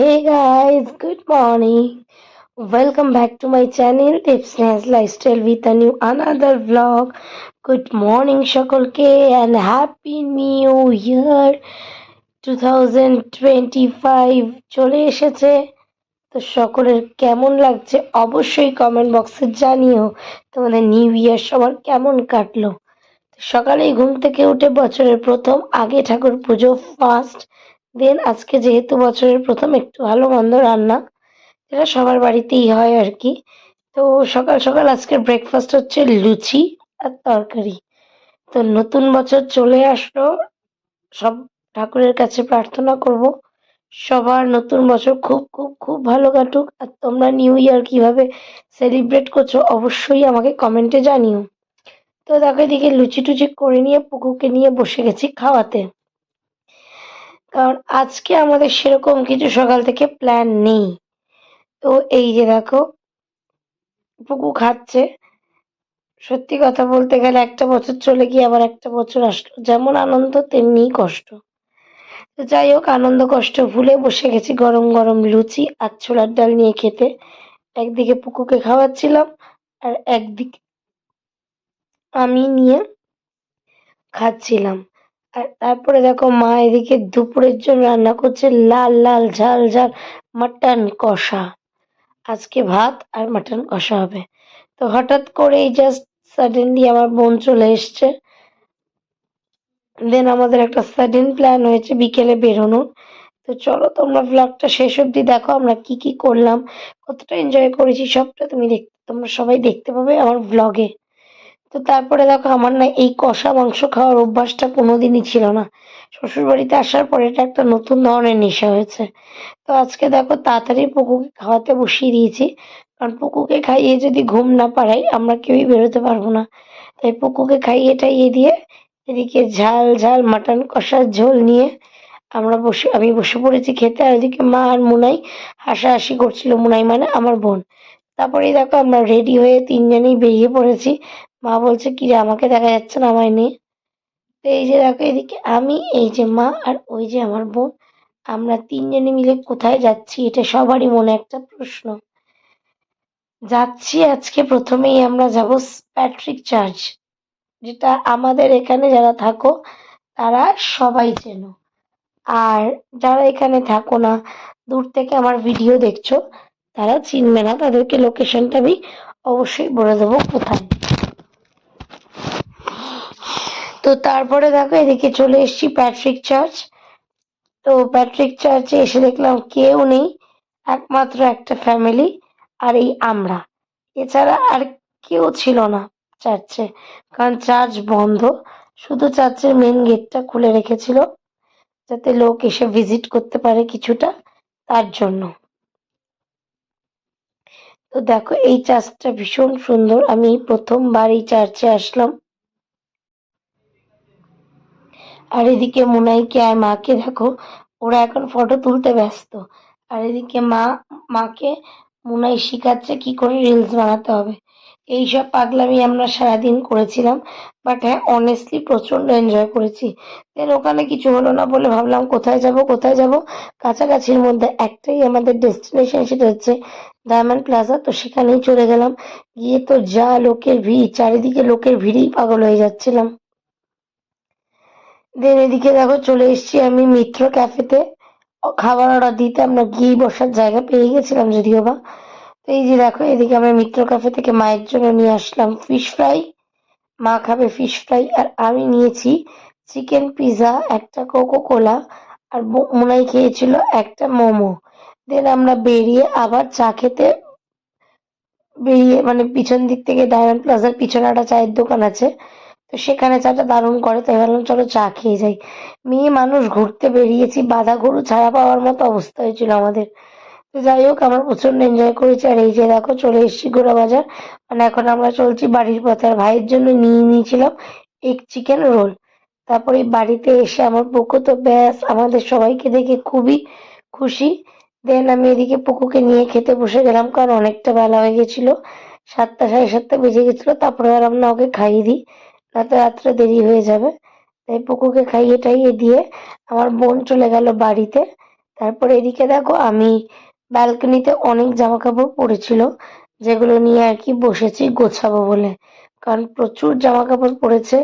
Hey guys, good morning. Welcome back to my channel Tips Nails Lifestyle with a new another vlog. Good morning সকলকে and happy new year 2025 চলে এসেছে তো সকলের কেমন লাগছে অবশ্যই কমেন্ট বক্সে জানিও তোমাদের নিউ ইয়ার সবার কেমন কাটলো সকালেই ঘুম থেকে উঠে বছরের প্রথম আগে ঠাকুর পুজো ফার্স্ট দেন আজকে যেহেতু বছরের প্রথম একটু ভালো মন্দ রান্না, যেটা সবার বাড়িতেই হয় আর কি। তো সকাল সকাল আজকের ব্রেকফাস্ট হচ্ছে লুচি আর তরকারি। তো নতুন বছর চলে আসলো, সব ঠাকুরের কাছে প্রার্থনা করব, সবার নতুন বছর খুব খুব খুব ভালো কাটুক। আর তোমরা নিউ ইয়ার কীভাবে সেলিব্রেট করছ অবশ্যই আমাকে কমেন্টে জানিও। তো দেখো এদিকে লুচি টুচি করে নিয়ে পুকুকে নিয়ে বসে গেছি খাওয়াতে। কারণ আজকে আমাদের সেরকম কিছু সকাল থেকে প্ল্যান নেই। তো এই যে দেখো, পুকু খাচ্ছে। সত্যি কথা বলতে গেলে একটা বছর চলে গিয়ে আবার একটা বছর আসলো। যেমন আনন্দ, তেমনি কষ্ট। তো যাই হোক, আনন্দ, কষ্ট ভুলে বসে গেছি গরম গরম লুচি আর ছোলার ডাল নিয়ে খেতে। একদিকে পুকুকে খাওয়াচ্ছিলাম আর একদিকে আমি নিয়ে খাচ্ছিলাম। আর তারপরে দেখো মা এদিকে দুপুরের জন্য রান্না করছে লাল লাল, ঝাল ঝাল মাটন কষা। আজকে ভাত আর মাটন কষা হবে। তো হঠাৎ করেই জাস্ট সাডেনলি আমার বোন চলে এসছে। দেন আমাদের একটা সাডেন প্ল্যান হয়েছে বিকেলে বেরোনোর। তো চলো তোমরা ব্লগটা শেষ অবধি দেখো, আমরা কি কি করলাম, কতটা এনজয় করেছি সবটা তুমি দেখ, তোমরা সবাই দেখতে পাবে আমার ব্লগে তো তারপরে দেখো আমার না এই কষা মাংস খাওয়ার অভ্যাসটা কোনোদিনই ছিল না। শ্বশুর বাড়িতে আসার পরে এটা একটা নতুন ধরনের নেশা হয়েছে। তো আজকে দেখো তাড়াতাড়ি পুকুকে খাওয়াতে বসিয়ে দিয়েছি। কারণ পুকুকে খাইয়ে যদি ঘুম না পাড়াই আমরা কেউই বেরোতে পারব না। তাই পুকুকে খাইয়ে টাইয়ে দিয়ে এদিকে ঝাল ঝাল, মাটন, কষার ঝোল নিয়ে আমরা বসে, আমি বসে পড়েছি খেতে আর এদিকে মা আর মুনাই হাসাহাসি করছিল। মুনাই মানে আমার বোন। তারপরে দেখো আমরা রেডি হয়ে তিনজনেই বেরিয়ে পড়েছি। মা বলছে, কি রে, আমাকে দেখা যাচ্ছে না আমায় নিয়ে? তো এই যে দেখো এদিকে, আমি, এই যে মা আর ওই যে আমার বোন, আমরা তিনজনে মিলে কোথায় যাচ্ছি এটা সবারই মনে একটা প্রশ্ন। যাচ্ছি আজকে প্রথমেই আমরা যাব প্যাট্রিক চার্চ, যেটা আমাদের এখানে যারা থাকো, তারা সবাই চেনো। আর যারা এখানে থাকো না, দূর থেকে আমার ভিডিও দেখছ, তারা চিনবে না, তাদেরকে লোকেশনটা আমি অবশ্যই বলে দেবো কোথায়। তো তারপরে দেখো এদিকে চলে এসেছি প্যাট্রিক চার্চ তো প্যাট্রিক চার্চে এসে দেখলাম কেউ নেই, একমাত্র একটা ফ্যামিলি আর এই আমরা। এছাড়া আর কেউ ছিল না চার্চে কারণ চার্চ বন্ধ। শুধু চার্চের মেন গেটটা খুলে রেখেছিল, যাতে লোক এসে ভিজিট করতে পারে কিছুটা তার জন্য। তো দেখো এই চার্চটা ভীষণ সুন্দর। আমি প্রথমবার এই চার্চে আসলাম। আর এদিকে মুনাইকে আর মাকে দেখো, ওরা এখন ফটো তুলতে ব্যস্ত। আর এদিকে মা, মাকে মুনাই শিখাচ্ছে কি করে রিলস বানাতে হবে। এইসব পাগলামি আমরা সারাদিন করেছিলাম বাট হ্যাঁ অনেস্টলি প্রচণ্ড এনজয় করেছি। দেন ওখানে কিছু হলো না বলে ভাবলাম কোথায় যাব কোথায় যাব? কাছাকাছির মধ্যে একটাই আমাদের ডেস্টিনেশন সেটা হচ্ছে ডায়মন্ড প্লাজা তো সেখানেই চলে গেলাম। গিয়ে তো যা লোকের ভিড়, চারিদিকে লোকের ভিড়েই পাগল হয়ে যাচ্ছিলাম। দেন এদিকে দেখো চলে এসেছি আমি মিত্র ক্যাফেতে। খাবার অর্ডার দিতে আমরা গিয়েই বসার জায়গা পেয়ে গেছিলাম যদিও বা। তো এই যে দেখো, এদিকে আমরা মিত্র ক্যাফে থেকে মায়ের জন্য নিয়ে আসলাম ফিশ ফ্রাই মা খাবে ফিশ ফ্রাই আর আমি নিয়েছি চিকেন পিৎজা একটা কোকো কোলা আর মুনাই খেয়েছিল একটা মোমো। দেন আমরা বেরিয়ে আবার চা খেতে বেরিয়ে মানে পিছন দিক থেকে ডায়মন্ড প্লাজার পিছনে একটা চায়ের দোকান আছে। তো সেখানে চাটা দারুণ করে, তাই ভাবলাম চলো চা খেয়ে যাই। মেয়ে মানুষ ঘুরতে বেরিয়েছি, বাধা গরু ছাড়া পাওয়ার মতো অবস্থা হয়েছিল আমাদের। তো যাই হোক, আমরা প্রচণ্ড এনজয় করেছি। আর এই যে দেখো, চলে এসেছি গোড়া বাজার। মানে এখন আমরা চলছি বাড়ির পথে। আর ভাইয়ের জন্য নিয়ে নিয়েছিলাম এক চিকেন রোল তারপরে বাড়িতে এসে আমার পুকু তো ব্যাস, আমাদের সবাইকে দেখে খুবই খুশি। দেন আমি এদিকে পুকুকে নিয়ে খেতে বসে গেলাম, কারণ অনেকটা বেলা হয়ে গেছিল। সাতটা, সাড়ে সাতটা বেজে গেছিল। তারপরে আর আমরা ওকে খাইয়ে দিই। রাতে রাত্রে দেরি হয়ে যাবে। তাই পুকুকে খাইয়ে টাইয়ে দিয়ে আমার বোন চলে গেল বাড়িতে। তারপরে এদিকে দেখো আমি ব্যালকনিতে অনেক জামা কাপড় পড়েছিল, যেগুলো নিয়ে আর কি বসেছি গোছাবো বলে। কারণ প্রচুর জামা কাপড় পড়েছে,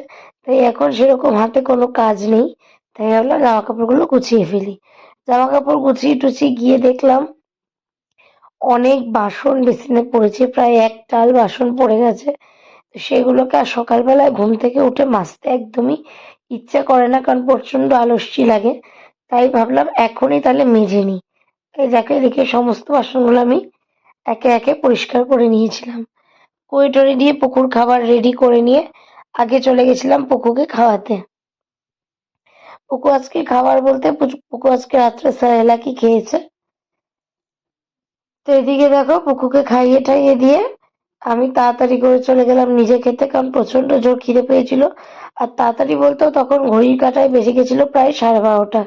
তাই এখন সেরকম হাতে কোনো কাজ নেই। তাই ভাবলাম জামা কাপড়গুলো গুছিয়ে ফেলি। জামা কাপড় গুছিয়ে টুছিয়ে গিয়ে দেখলাম অনেক বাসন বেসিনে পড়েছে, প্রায় এক টাল বাসন পড়ে গেছে। তো সেগুলোকে আর সকালবেলায় ঘুম থেকে উঠে মাজতে একদমই ইচ্ছা করে না, কারণ প্রচণ্ড আলস্যি লাগে। তাই ভাবলাম এখনই তাহলে মেজে নিই। এই যাকে দেখে সমস্ত বাসনগুলো আমি একে একে পরিষ্কার করে নিয়েছিলাম। কৈটরে দিয়ে পুকুর খাবার রেডি করে নিয়ে আগে চলে গেছিলাম পুকুকে খাওয়াতে। পুকু আজকে খাবার বলতে পুকু আজকে রাত্রে স্যারেলাকি খেয়েছে? তো এদিকে দেখো পুকুকে খাইয়ে টাইয়ে দিয়ে আমি তাড়াতাড়ি করে চলে গেলাম। নিজে খেতে কারণ প্রচণ্ড জোর খিদে পেয়েছিল। আর তাড়াতাড়ি বলতেও তখন ঘড়ির কাঁটায় বেজে গেছিল প্রায় সাড়ে বারোটা।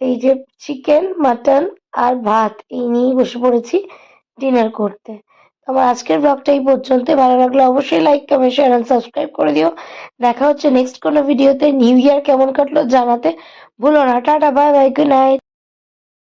এই যে চিকেন মাটন আর ভাত, এই নিয়েই বসে পড়েছি ডিনার করতে। আমার আজকের ব্লগটা এই পর্যন্ত ভালো লাগলে অবশ্যই like comment share and subscribe করে দিও। দেখা হচ্ছে নেক্সট কোনো ভিডিওতে নিউ ইয়ার কেমন কাটলো জানাতে ভুলো না। Tata bye bye good night